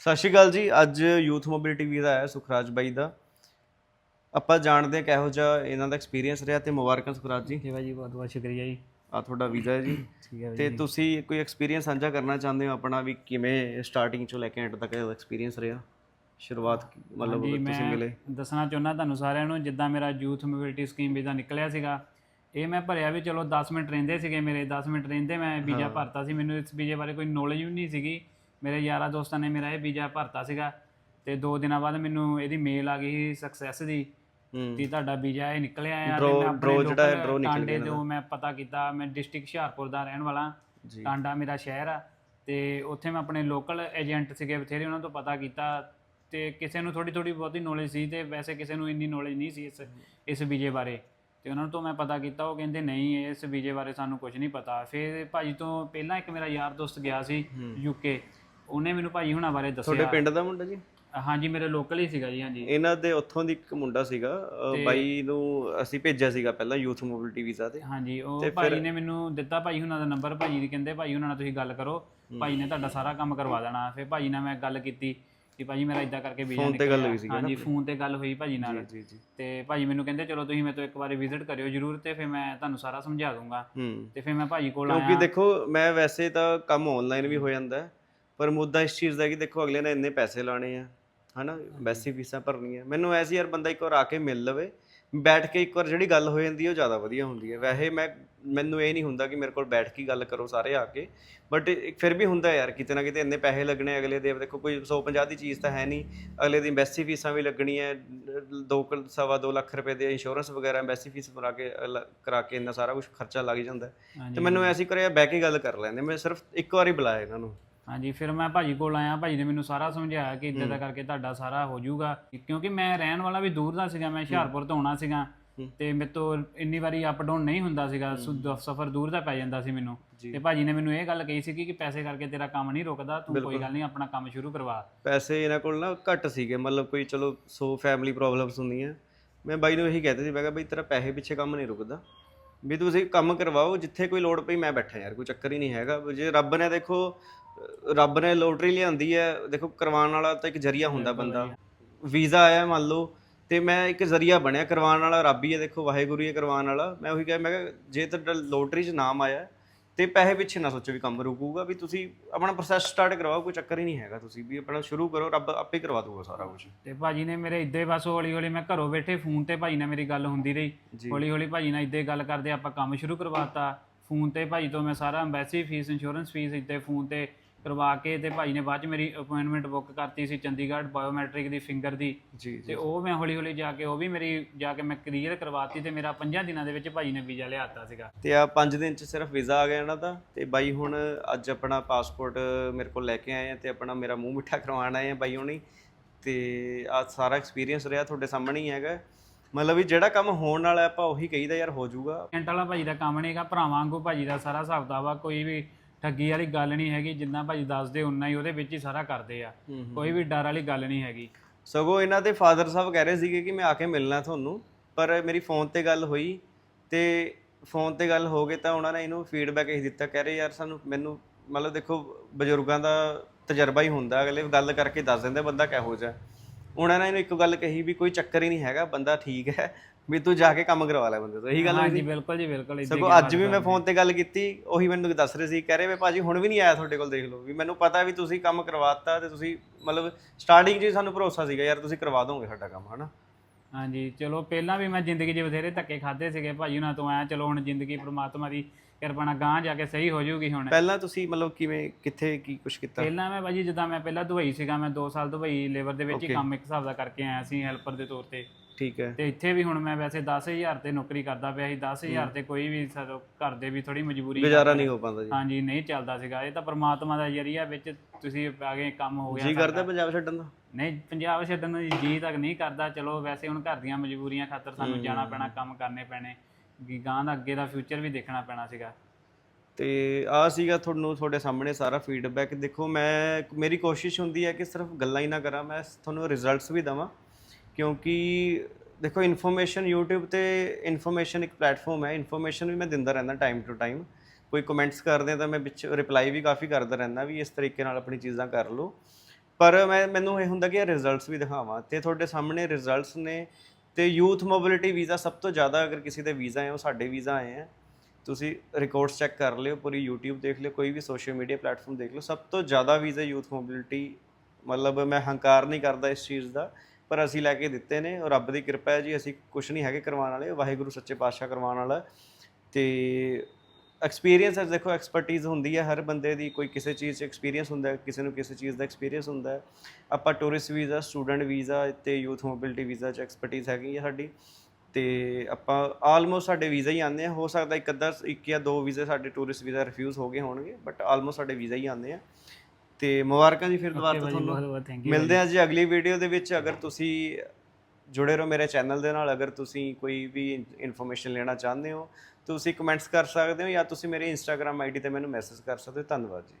ਸਤਿ ਸ਼੍ਰੀ ਅਕਾਲ ਜੀ ਅੱਜ ਯੂਥ ਮੋਬਿਲਿਟੀ ਵੀਜ਼ਾ ਆਇਆ ਸੁਖਰਾਜ ਬਾਈ ਦਾ। ਆਪਾਂ ਜਾਣਦੇ ਹਾਂ ਕਿਹੋ ਜਿਹਾ ਇਹਨਾਂ ਦਾ ਐਕਸਪੀਰੀਅੰਸ ਰਿਹਾ ਤੇ ਮੁਬਾਰਕਾਂ ਸੁਖਰਾਜ ਜੀ। ਜੀ ਬਹੁਤ ਬਹੁਤ ਸ਼ੁਕਰੀਆ ਜੀ। ਆ ਤੁਹਾਡਾ ਵੀਜ਼ਾ ਹੈ ਜੀ। ਠੀਕ ਹੈ ਤੇ ਤੁਸੀਂ ਕੋਈ ਐਕਸਪੀਰੀਅੰਸ ਸਾਂਝਾ ਕਰਨਾ ਚਾਹੁੰਦੇ ਹੋ ਆਪਣਾ ਵੀ ਕਿਵੇਂ ਸਟਾਰਟਿੰਗ ਚੋਂ ਲੈ ਕੇ ਐਂਡ ਤੱਕ ਦਾ ਐਕਸਪੀਰੀਅੰਸ ਰਿਹਾ? ਸ਼ੁਰੂਆਤ ਮਤਲਬ ਤੁਸੀਂ ਮਿਲੇ। ਦੱਸਣਾ ਚਾਹੁੰਦਾ ਤੁਹਾਨੂੰ ਸਾਰਿਆਂ ਨੂੰ ਜਿੱਦਾਂ ਮੇਰਾ ਯੂਥ ਮੋਬਿਲਿਟੀ ਸਕੀਮ ਵੀਜ਼ਾ ਨਿਕਲਿਆ ਸੀਗਾ ਇਹ ਮੈਂ ਭਰਿਆ ਵੀ ਚਲੋ 10 ਮਿੰਟ ਰਹਿੰਦੇ ਸੀਗੇ ਮੇਰੇ 10 ਮਿੰਟ ਰਹਿੰਦੇ ਮੈਂ ਵੀਜ਼ਾ ਭਰਤਾ ਸੀ। ਮੈਨੂੰ ਇਸ ਵੀਜ਼ੇ ਬਾਰੇ ਕੋਈ ਨੌਲੇਜ ਵੀ ਨਹੀਂ ਸੀਗੀ। ਮੇਰੇ ਯਾਰਾਂ ਦੋਸਤਾਂ ਨੇ ਮੇਰਾ ਇਹ ਵੀਜ਼ਾ ਭਰਤਾ ਸੀਗਾ ਤੇ 2 ਦਿਨਾਂ ਬਾਅਦ ਮੈਨੂੰ ਇਹਦੀ ਮੇਲ ਆ ਗਈ ਸਕਸੈਸ ਦੀ ਕਿ ਤੁਹਾਡਾ ਵੀਜ਼ਾ ਇਹ ਨਿਕਲਿਆ ਆ ਤੇ ਮੈਂ ਆਪਣੇ ਜਿਹੜਾ ਹੈ, draw ਨਿਕਲ ਟਾਂਡੇ ਜੋ ਮੈਂ ਪਤਾ ਕੀਤਾ ਮੈਂ ਡਿਸਟ੍ਰਿਕਟ ਹੁਸ਼ਿਆਰਪੁਰ ਦਾ ਰਹਿਣ ਵਾਲਾ ਜੀ। ਟਾਂਡਾ ਮੇਰਾ ਸ਼ਹਿਰ ਆ ਤੇ ਉੱਥੇ ਮੈਂ ਆਪਣੇ ਲੋਕਲ ਏਜੰਟ ਸੀਗੇ ਬਥੇਰੇ ਉਹਨਾਂ ਤੋਂ ਪਤਾ ਕੀਤਾ ਤੇ ਕਿਸੇ ਨੂੰ ਥੋੜੀ ਥੋੜੀ ਬਹੁਤੀ ਨੌਲੇਜ ਸੀ ਤੇ ਵੈਸੇ ਕਿਸੇ ਨੂੰ ਇੰਨੀ ਨੌਲੇਜ ਨਹੀਂ ਸੀ ਇਸ ਇਸ ਵੀਜ਼ੇ ਬਾਰੇ। ਤੇ ਉਹਨਾਂ ਤੋਂ ਮੈਂ ਪਤਾ ਕੀਤਾ ਉਹ ਕਹਿੰਦੇ ਨਹੀਂ ਇਸ ਵੀਜ਼ੇ ਬਾਰੇ ਸਾਨੂੰ ਕੁਝ ਨਹੀਂ ਪਤਾ। ਫਿਰ ਭਾਜੀ ਤੋਂ ਪਹਿਲਾਂ ਇੱਕ ਮੇਰਾ ਯਾਰ ਦੋਸਤ ਗਿਆ ਸੀ ਯੂਕੇ ਉਹਨੇ ਮੈਨੂੰ ਭਾਜੀ ਹੁਣਾਂ ਬਾਰੇ ਤੁਹਾਡੇ ਦੱਸਿਆ ਪਿੰਡ ਦਾ ਮੁੰਡਾ ਜੀ? ਹਾਂਜੀ ਮੇਰੇ ਲੋਕਲ ਹੀ ਸੀਗਾ ਜੀ ਹਾਂਜੀ। ਇਹਨਾਂ ਦੇ ਉੱਥੋਂ ਦੀ ਇੱਕ ਮੁੰਡਾ ਸੀਗਾ ਅਹ ਬਾਈ ਨੂੰ ਅਸੀਂ ਭੇਜਿਆ ਸੀਗਾ ਪਹਿਲਾਂ ਯੂਥ ਮੋਬਿਲਿਟੀ ਵੀਜ਼ਾ ਤੇ। ਹਾਂਜੀ ਉਹ ਭਾਜੀ ਨੇ ਮੈਨੂੰ ਦਿੱਤਾ ਭਾਜੀ ਹੁਣਾਂ ਦਾ ਨੰਬਰ ਭਾਜੀ ਦੀ ਕਹਿੰਦੇ ਭਾਜੀ ਹੁਣਾਂ ਨਾਲ ਤੁਸੀਂ ਗੱਲ ਕਰੋ ਭਾਜੀ ਨੇ ਤੁਹਾਡਾ ਸਾਰਾ ਕੰਮ ਕਰਵਾ ਦੇਣਾ। ਫਿਰ ਭਾਜੀ ਨਾਲ ਮੈਂ ਗੱਲ ਕੀਤੀ ਕਿ ਭਾਜੀ ਮੇਰਾ ਇਦਾਂ ਕਰਕੇ ਵੀਜ਼ਾ Phone ਤੇ ਗੱਲ ਹੋਈ ਸੀਗੀ ਹਾਂਜੀ ਫੋਨ ਤੇ ਗੱਲ ਹੋਈ ਭਾਜੀ ਨਾਲ। ਜੀ ਜੀ ਤੇ ਭਾਜੀ ਮੈਨੂੰ ਕਹਿੰਦੇ ਚਲੋ ਤੁਸੀਂ ਮੇਰੇ ਤੋਂ ਇੱਕ ਵਾਰੀ ਵਿਜ਼ਿਟ ਕਰਿਓ ਜਰੂਰ ਤੇ ਫਿਰ ਮੈਂ ਤੁਹਾਨੂੰ ਸਾਰਾ ਸਮਝਾ ਦੂੰਗਾ। ਹੂੰ। ਤੇ ਫਿਰ ਮੈਂ ਭਾਜੀ ਕੋਲ ਕਿਉਂਕਿ ਆਇਆ। ਦੇਖੋ ਮੈਂ ਵੈਸੇ ਤਾਂ ਕੰਮ ਆਨਲਾਈਨ ਵੀ ਹੋ ਜਾਂਦਾ। ਹੈ, ਪਰ ਮੁੱਦਾ ਇਸ ਚੀਜ਼ ਦਾ ਕਿ ਦੇਖੋ ਅਗਲੇ ਨੇ ਇੰਨੇ ਪੈਸੇ ਲਾਣੇ ਆ ਹਨਾ? ਵੈਸੀ ਫੀਸਾਂ ਭਰਨੀਆਂ। ਮੈਨੂੰ ਐਸੀ ਯਾਰ ਬੰਦਾ ਇੱਕ ਵਾਰ ਆ ਕੇ ਮਿਲ ਲਵੇ ਬੈਠ ਕੇ ਇੱਕ ਵਾਰ ਜਿਹੜੀ ਗੱਲ ਹੋ ਜਾਂਦੀ ਹੈ ਉਹ ਜ਼ਿਆਦਾ ਵਧੀਆ ਹੁੰਦੀ ਹੈ ਵੈਸੇ ਮੈਂ ਮੈਨੂੰ ਇਹ ਨਹੀਂ ਹੁੰਦਾ ਕਿ ਮੇਰੇ ਕੋਲ ਬੈਠ ਕੇ ਗੱਲ ਕਰੋ ਸਾਰੇ ਆ ਕੇ ਬਟ ਫਿਰ ਵੀ ਹੁੰਦਾ ਯਾਰ ਕਿਤੇ ਨਾ ਕਿਤੇ ਇੰਨੇ ਪੈਸੇ ਲੱਗਣੇ ਅਗਲੇ ਦੇ। ਦੇਖੋ ਕੋਈ 150 ਦੀ ਚੀਜ਼ ਤਾਂ ਹੈ ਨਹੀਂ। ਅਗਲੇ ਦੀ ਐਮਬੈਸੀ ਫੀਸਾਂ ਵੀ ਲੱਗਣੀਆਂ 2 ਸਵਾ 2 ਲੱਖ ਰੁਪਏ ਦੇ ਇੰਸ਼ੋਰੈਂਸ ਵਗੈਰਾ ਐਮਬੈਸੀ ਫੀਸ ਭਰਾ ਕੇ ਕਰਾ ਕੇ ਇੰਨਾ ਸਾਰਾ ਕੁਝ ਖਰਚਾ ਲੱਗ ਜਾਂਦਾ। ਤੇ ਮੈਨੂੰ ਐਸੀ ਕਰਿਆ ਬਹਿ ਕੇ ਗੱਲ ਕਰ ਲੈਂਦੇ ਮੈਂ ਸਿਰਫ ਇੱਕ ਵਾਰੀ ਬੁਲਾਇਆ ਇਹਨਾਂ ਨੂੰ। ਹਾਂਜੀ ਫਿਰ ਮੈਂ ਭਾਜੀ ਕੋਲ ਆਇਆ ਭਾਜੀ ਨੇ ਮੈਨੂੰ ਸਾਰਾ ਸਮਝਾਇਆ ਕਿ ਇਦਾਂ ਦਾ ਕਰਕੇ ਤੁਹਾਡਾ ਸਾਰਾ ਹੋ ਜਾਊਗਾ। ਕਿਉਂਕਿ ਮੈਂ ਰਹਿਣ ਵਾਲਾ ਵੀ ਦੂਰ ਦਾ ਸੀਗਾ ਮੈਂ ਹੁਸ਼ਿਆਰਪੁਰ ਤੋਂ ਆਉਣਾ ਸੀਗਾ ਤੇ ਮੇਰੇ ਤੋਂ ਇੰਨੀ ਵਾਰੀ ਅਪ ਡਾਊਨ ਨਹੀਂ ਹੁੰਦਾ ਸੀਗਾ ਸਫ਼ਰ ਦੂਰ ਦਾ ਪੈ ਜਾਂਦਾ ਸੀ ਮੈਨੂੰ। ਤੇ ਭਾਜੀ ਨੇ ਮੈਨੂੰ ਇਹ ਗੱਲ ਕਹੀ ਸੀ ਕਿ ਪੈਸੇ ਕਰਕੇ ਤੇਰਾ ਕੰਮ ਨਹੀਂ ਰੁਕਦਾ ਤੂੰ ਕੋਈ ਗੱਲ ਨਹੀਂ ਆਪਣਾ ਕੰਮ ਸ਼ੁਰੂ ਕਰਵਾ। ਪੈਸੇ ਇਹਨਾਂ ਕੋਲ ਨਾ ਘੱਟ ਸੀਗੇ ਮਤਲਬ ਕੋਈ ਚਲੋ ਸੋ ਫੈਮਿਲੀ ਪ੍ਰੋਬਲਮਸ ਹੁੰਦੀਆਂ। ਮੈਂ ਬਾਈ ਨੂੰ ਇਹੀ ਕਹਿੰਦੇ ਸੀ ਮੈਂ ਕਿਹਾ ਬਈ ਤੇਰਾ ਪੈਸੇ ਪਿੱਛੇ ਕੰਮ ਨਹੀਂ ਰੁਕਦਾ। ਵੀ ਤੁਸੀਂ ਕੰਮ ਕਰਵਾਓ ਜਿੱਥੇ ਕੋਈ ਲੋੜ ਪਈ ਮੈਂ ਬੈਠਾ ਯਾਰ ਕੋਈ ਚੱਕਰ ਹੀ ਨਹੀਂ ਹੈਗਾ। ਜੇ ਰੱਬ ਨੇ ਦੇਖੋ ਰੱਬ ਨੇ ਲੋਟਰੀ ਲਿਆਂਦੀ ਹੈ ਦੇਖੋ ਕਰਵਾਉਣ ਵਾਲਾ ਤਾਂ ਇੱਕ ਜਰੀਆ ਹੁੰਦਾ ਬੰਦਾ। ਵੀਜ਼ਾ ਆਇਆ ਮੰਨ ਲਓ ਤੇ ਮੈਂ ਇੱਕ ਜ਼ਰੀਆ ਬਣਿਆ ਕਰਵਾਉਣ ਵਾਲਾ ਰੱਬ ਹੀ ਹੈ ਦੇਖੋ ਵਾਹਿਗੁਰੂ ਹੀ ਹੈ ਕਰਵਾਉਣ ਵਾਲਾ। ਮੈਂ ਉਹੀ ਕਿਹਾ ਮੈਂ ਕਿਹਾ ਜੇ ਤੁਹਾਡਾ ਲੋਟਰੀ 'ਚ ਨਾਮ ਆਇਆ ਤੇ ਪੈਸੇ ਪਿੱਛੇ ਨਾ ਸੋਚੋ ਵੀ ਕੰਮ ਰੁਕੂਗਾ ਵੀ ਤੁਸੀਂ ਆਪਣਾ ਪ੍ਰੋਸੈਸ ਸਟਾਰਟ ਕਰਵਾਓ ਕੋਈ ਚੱਕਰ ਹੀ ਨਹੀਂ ਹੈਗਾ ਤੁਸੀਂ ਵੀ ਆਪਣਾ ਸ਼ੁਰੂ ਕਰੋ ਰੱਬ ਆਪੇ ਕਰਵਾ ਦੂਗਾ ਸਾਰਾ ਕੁਝ ਤੇ ਭਾਜੀ ਨੇ ਮੇਰੇ ਇੱਦੇ ਬਸ ਹੌਲੀ ਹੌਲੀ ਮੈਂ ਘਰੋਂ ਬੈਠੇ ਫੋਨ ਤੇ ਭਾਜੀ ਨਾਲ ਮੇਰੀ ਗੱਲ ਹੁੰਦੀ ਰਹੀ। ਹੌਲੀ ਹੌਲੀ ਭਾਜੀ ਨਾਲ ਇੱਦੇ ਗੱਲ ਕਰਦੇ ਆਪਾਂ ਕੰਮ ਸ਼ੁਰੂ ਕਰਵਾਤਾ। ਫੋਨ ਤੇ ਭਾਜੀ ਤੋਂ ਮੈਂ ਸਾਰਾ ਐਮਬੈਸੀ ਫੀਸ ਇੰਸ਼ੋਰੈਂਸ ਫੀਸ ਇੱਦੇ ਫੋਨ ਤੇ ਕਰਵਾ ਕੇ ਤੇ ਭਾਜੀ ਨੇ ਬਾਅਦ ਚ ਮੇਰੀ ਅਪਾਇੰਟਮੈਂਟ ਬੁੱਕ ਕਰਤੀ ਸੀ ਚੰਡੀਗੜ੍ਹ ਬਾਇਓਮੈਟ੍ਰਿਕ ਦੀ ਫਿੰਗਰ ਦੀ। ਜੀ ਤੇ ਉਹ ਮੈਂ ਹੌਲੀ ਹੌਲੀ ਜਾ ਕੇ ਉਹ ਵੀ ਮੇਰੀ ਜਾ ਕੇ ਮੈਂ ਕਲੀਅਰ ਕਰਵਾਤੀ ਤੇ ਮੇਰਾ 5 ਦਿਨਾਂ ਦੇ ਵਿੱਚ ਭਾਜੀ ਨੇ ਵੀਜ਼ਾ ਲਿਆਤਾ ਸੀਗਾ। ਤੇ ਆ 5 ਦਿਨ ਚ ਸਿਰਫ ਵੀਜ਼ਾ ਆ ਗਿਆ ਇਹਨਾਂ ਦਾ ਤੇ ਬਾਈ ਹੁਣ ਅੱਜ ਆਪਣਾ ਪਾਸਪੋਰਟ ਮੇਰੇ ਕੋਲ ਲੈ ਕੇ ਆਏ ਆ ਤੇ ਆਪਣਾ ਮੇਰਾ ਮੂੰਹ ਮਿੱਠਾ ਕਰਵਾਉਣ ਆਏ ਆ ਬਾਈ ਹੁਣੀ। ਤੇ ਆ ਸਾਰਾ ਐਕਸਪੀਰੀਅੰਸ ਰਿਹਾ ਤੁਹਾਡੇ ਸਾਹਮਣੇ ਹੀ ਹੈਗਾ। ਮਤਲਬ ਵੀ ਜਿਹੜਾ ਕੰਮ ਹੋਣ ਵਾਲਾ ਆਪਾਂ ਉਹੀ ਕਹੀਦਾ ਯਾਰ ਹੋ ਜਾਊਗਾ। ਏਜੰਟ ਵਾਲਾ ਭਾਜੀ ਦਾ ਕੰਮ ਨਹੀਂਗਾ ਭਰਾਵਾਂ ਵਾਂਗੂ ਭਾਜੀ ਦਾ ਸਾਰਾ ਹਿਸਾਬ ਕਿਤਾਬ ਆ ਕੋਈ ਵੀ ਠੱਗੀ ਵਾਲੀ ਗੱਲ ਨਹੀਂ ਹੈਗੀ ਜਿੰਨਾ ਭਾਜੀ ਦੱਸਦੇ ਉਨਾ ਹੀ ਉਹਦੇ ਵਿੱਚ ਹੀ ਸਾਰਾ ਕਰਦੇ ਆ। ਕੋਈ ਵੀ ਡਰ ਵਾਲੀ ਗੱਲ ਨਹੀਂ ਹੈਗੀ। ਸਗੋਂ ਇਹਨਾਂ ਦੇ ਫਾਦਰ ਸਾਹਿਬ ਕਹਿ ਰਹੇ ਸੀਗੇ ਕਿ ਮੈਂ ਆ ਕੇ ਮਿਲਣਾ ਤੁਹਾਨੂੰ ਪਰ ਮੇਰੀ ਫੋਨ ਤੇ ਗੱਲ ਹੋਈ ਤੇ ਫੋਨ ਤੇ ਗੱਲ ਹੋ ਗਈ ਤਾਂ ਉਹਨਾਂ ਨੇ ਇਹਨੂੰ ਫੀਡਬੈਕ ਇਹ ਦਿੱਤਾ ਕਹਿ ਰਹੇ ਯਾਰ ਸਾਨੂੰ ਮੈਨੂੰ ਮਤਲਬ ਦੇਖੋ ਬਜ਼ੁਰਗਾਂ ਦਾ ਤਜਰਬਾ ਹੀ ਹੁੰਦਾ ਅਗਲੇ ਗੱਲ ਕਰਕੇ ਦੱਸ ਦਿੰਦੇ ਬੰਦਾ ਕਿਹੋ ਜਿਹਾ। ਉਹਨਾਂ ਨੇ ਇਹਨੂੰ ਇੱਕ ਗੱਲ ਕਹੀ ਵੀ ਕੋਈ ਚੱਕਰ ਹੀ ਨਹੀਂ ਹੈਗਾ ਬੰਦਾ ਠੀਕ ਹੈ ਵੀ ਤੂੰ ਜਾ ਕੇ ਕੰਮ ਕਰਵਾ ਲੈ ਬੰਦੇ ਤੋਂ ਇਹੀ ਗੱਲ ਹੋਈ ਹਾਂਜੀ ਬਿਲਕੁਲ ਜੀ ਬਿਲਕੁਲ ਇੱਦਾਂ ਹੀ ਸਗੋਂ ਅੱਜ ਵੀ ਮੈਂ ਫੋਨ ਤੇ ਗੱਲ ਕੀਤੀ ਉਹੀ ਮੈਨੂੰ ਦੱਸ ਰਹੇ ਸੀ ਕਹਿ ਰਹੇ ਵੇ ਭਾਜੀ ਹੁਣ ਵੀ ਨਹੀਂ ਆਇਆ ਤੁਹਾਡੇ ਕੋਲ ਦੇਖ ਲਓ ਵੀ ਮੈਨੂੰ ਪਤਾ ਵੀ ਤੁਸੀਂ ਕੰਮ ਕਰਵਾਤਾ ਤੇ ਤੁਸੀਂ ਮਤਲਬ ਸਟਾਰਟਿੰਗ 'ਚ ਹੀ ਸਾਨੂੰ ਭਰੋਸਾ ਸੀਗਾ ਯਾਰ ਤੁਸੀਂ ਕਰਵਾ ਦੋਗੇ ਸਾਡਾ ਕੰਮ ਹਨਾ? ਹਾਂਜੀ ਚਲੋ ਪਹਿਲਾਂ ਵੀ ਮੈਂ ਜ਼ਿੰਦਗੀ 'ਚ ਬਥੇਰੇ ਧੱਕੇ ਖਾਦੇ ਸੀਗੇ ਭਾਜੀ ਉਹਨਾਂ ਤੋਂ ਆਇਆ ਚਲੋ ਹੁਣ ਜ਼ਿੰਦਗੀ ਪ੍ਰਮਾਤਮਾ ਦੀ ਕਿਰਪਾ ਨਾਲ ਗਾਂ ਜਾ ਕੇ ਸਹੀ ਹੋ ਜਾਊਗੀ ਹੁਣ। ਪਹਿਲਾਂ ਤੁਸੀਂ ਮਤਲਬ ਕਿਵੇਂ ਕਿੱਥੇ ਕੀ ਕੁਝ ਕੀਤਾ? ਪਹਿਲਾਂ ਮੈਂ ਭਾਜੀ ਜਿੱਦਾਂ ਮੈਂ ਪਹਿਲਾਂ ਦੁਬਈ ਸੀਗਾ ਮੈਂ 2 ਸਾਲ ਦੁਬਈ ਲੇਬਰ ਦੇ ਵਿੱਚ ਹੀ ਕੰਮ ਇੱਕ ਹਿਸਾਬ ਦਾ ਕਰਕੇ ਆਇਆ ਸੀ ਹੈਲਪਰ ਦੇ ਤੌਰ ਤੇ। ਠੀਕ ਹੈ। ਤੇ ਇੱਥੇ ਵੀ ਹੁਣ ਮੈਂ ਵੈਸੇ 10000 ਤੇ ਨੌਕਰੀ ਕਰਦਾ ਪਿਆ ਸੀ 10000 ਤੇ ਕੋਈ ਵੀ ਸਾਡੋ ਘਰ ਦੇ ਵੀ ਥੋੜੀ ਮਜਬੂਰੀ ਗੁਜ਼ਾਰਾ ਨਹੀਂ ਹੋ ਪਾਉਂਦਾ ਜੀ। ਹਾਂਜੀ ਨਹੀਂ ਚੱਲਦਾ ਸੀਗਾ। ਇਹ ਤਾਂ ਪ੍ਰਮਾਤਮਾ ਦਾ ਜਰੀਆ ਵਿੱਚ ਤੁਸੀਂ ਆ ਗਏ ਕੰਮ ਹੋ ਗਿਆ ਜੀ ਕਰਦਾ ਪੰਜਾਬ ਛੱਡਣ ਦਾ? ਨਹੀਂ ਪੰਜਾਬ ਛੱਡਣ ਨੂੰ ਜੀ ਤੱਕ ਨਹੀਂ ਕਰਦਾ। ਚਲੋ ਵੈਸੇ ਹੁਣ ਘਰ ਦੀਆਂ ਮਜਬੂਰੀਆਂ ਖਾਤਰ ਸਾਨੂੰ ਜਾਣਾ ਪੈਣਾ ਕੰਮ ਕਰਨੇ ਪੈਣੇ। ਗਾਂ ਦਾ ਅੱਗੇ ਦਾ ਫਿਊਚਰ ਵੀ ਦੇਖਣਾ ਪੈਣਾ ਸੀਗਾ। ਤੇ ਆ ਸੀਗਾ ਤੁਹਾਨੂੰ ਤੁਹਾਡੇ ਸਾਹਮਣੇ ਸਾਰਾ ਫੀਡਬੈਕ ਦੇਖੋ ਮੈਂ ਮੇਰੀ ਕੋਸ਼ਿਸ਼ ਹੁੰਦੀ ਹੈ ਕਿ ਸਿਰਫ ਗੱਲਾਂ ਹੀ ਨਾ ਕਰਾਂ। ਮੈਂ ਤੁਹਾਨੂੰ ਰਿਜ਼ਲਟਸ ਵੀ ਦਵਾਂ। ਕਿਉਂਕਿ ਦੇਖੋ ਇਨਫੋਰਮੇਸ਼ਨ YouTube ਤੇ ਇਨਫੋਰਮੇਸ਼ਨ ਇੱਕ ਪਲੇਟਫਾਰਮ ਹੈ। ਇਨਫੋਰਮੇਸ਼ਨ ਵੀ ਮੈਂ ਦਿੰਦਾ ਰਹਿੰਦਾ ਟਾਈਮ ਟੂ ਟਾਈਮ ਕੋਈ ਕਮੈਂਟਸ ਕਰਦੇ ਆ ਤਾਂ ਮੈਂ ਵਿੱਚ ਰਿਪਲਾਈ ਵੀ ਕਾਫੀ ਕਰਦਾ ਰਹਿੰਦਾ ਵੀ ਇਸ ਤਰੀਕੇ ਨਾਲ ਆਪਣੀ ਚੀਜ਼ਾਂ ਕਰ ਲਓ। ਪਰ ਮੈਂ, ਮੈਨੂੰ ਇਹ ਹੁੰਦਾ ਕਿ ਰਿਜ਼ਲਟਸ ਵੀ ਦਿਖਾਵਾਂ। ਤੇ ਤੁਹਾਡੇ ਸਾਹਮਣੇ ਰਿਜ਼ਲਟਸ ਨੇ ਤੇ ਯੂਥ ਮੋਬਿਲਿਟੀ ਵੀਜ਼ਾ ਸਭ ਤੋਂ ਜ਼ਿਆਦਾ ਅਗਰ ਕਿਸੇ ਦੇ ਵੀਜ਼ਾ ਹੈ ਉਹ ਸਾਡੇ ਵੀਜ਼ਾ ਆਏ ਹੈ ਤੁਸੀਂ ਰਿਕਾਰਡਸ ਚੈੱਕ ਕਰ ਲਿਓ, ਪੂਰੀ YouTube ਦੇਖ ਲਿਓ, ਕੋਈ ਵੀ ਸੋਸ਼ਲ ਮੀਡੀਆ ਪਲੇਟਫਾਰਮ ਦੇਖ ਲਓ। ਸਭ ਤੋਂ ਜ਼ਿਆਦਾ ਵੀਜ਼ਾ ਯੂਥ ਮੋਬਿਲਿਟੀ ਮਤਲਬ ਮੈਂ ਹੰਕਾਰ ਨਹੀਂ ਕਰਦਾ ਇਸ ਚੀਜ਼ ਦਾ। ਪਰ ਅਸੀਂ ਲੈ ਕੇ ਦਿੱਤੇ ਨੇ ਔਰ ਰੱਬ ਦੀ ਕਿਰਪਾ ਹੈ ਜੀ, ਅਸੀਂ ਕੁਝ ਨਹੀਂ ਹੈਗੇ ਕਰਵਾਉਣ ਵਾਲੇ, ਵਾਹਿਗੁਰੂ ਸੱਚੇ ਪਾਤਸ਼ਾਹ ਕਰਵਾਉਣ ਵਾਲਾ। ਹੈ। ਤੇ ਐਕਸਪੀਰੀਅੰਸ ਹੈ, ਦੇਖੋ ਐਕਸਪਰਟੀਜ਼ ਹੁੰਦੀ ਹੈ ਹਰ ਬੰਦੇ ਦੀ, ਕੋਈ ਕਿਸੇ ਚੀਜ਼ 'ਚ ਐਕਸਪੀਰੀਅੰਸ ਹੁੰਦਾ ਹੈ, ਕਿਸੇ ਨੂੰ ਕਿਸੇ ਚੀਜ਼ ਦਾ ਐਕਸਪੀਰੀਅੰਸ ਹੁੰਦਾ ਹੈ। ਆਪਾਂ ਟੂਰਿਸਟ ਵੀਜ਼ਾ ਸਟੂਡੈਂਟ ਵੀਜ਼ਾ ਤੇ ਯੂਥ ਮੋਬਿਲਿਟੀ ਵੀਜ਼ਾ 'ਚ ਐਕਸਪਰਟੀਜ਼ ਹੈਗੀ ਹੈ ਸਾਡੀ। ਤੇ ਆਪਾਂ ਆਲਮੋਸਟ ਸਾਡੇ ਵੀਜ਼ਾ ਹੀ ਆਉਂਦੇ ਆ, ਹੋ ਸਕਦਾ ਇੱਕ ਅੱਧਾ, ਇੱਕ ਜਾਂ ਦੋ ਵੀਜ਼ੇ ਸਾਡੇ ਟੂਰਿਸਟ ਵੀਜ਼ਾ ਰਿਫਿਊਜ਼ ਹੋ ਗਏ ਹੋਣਗੇ ਬਟ ਆਲਮੋਸਟ ਸਾਡੇ ਵੀਜ਼ਾ ਹੀ ਆਉਂਦੇ ਆ। ਤੇ ਮੁਬਾਰਕਾਂ ਜੀ ਫਿਰ ਦੁਬਾਰਾ ਤੋਂ ਤੁਹਾਨੂੰ। ਬਹੁਤ ਥੈਂਕ ਯੂ ਮਿਲਦੇ ਹਾਂ ਜੀ ਅਗਲੀ ਵੀਡੀਓ ਦੇ ਵਿੱਚ। ਅਗਰ ਤੁਸੀਂ ਜੁੜੇ ਰਹੋ ਮੇਰੇ ਚੈਨਲ ਦੇ ਨਾਲ ਅਗਰ ਤੁਸੀਂ ਕੋਈ ਵੀ ਇਨਫੋਰਮੇਸ਼ਨ ਲੈਣਾ ਚਾਹੁੰਦੇ ਹੋ ਤੁਸੀਂ ਕਮੈਂਟਸ ਕਰ ਸਕਦੇ ਹੋ ਜਾਂ ਤੁਸੀਂ ਮੇਰੇ ਇੰਸਟਾਗ੍ਰam ਆਈਡੀ ਤੇ ਮੈਨੂੰ ਮੈਸੇਜ ਕਰ ਸਕਦੇ ਹੋ। ਧੰਨਵਾਦ ਜੀ।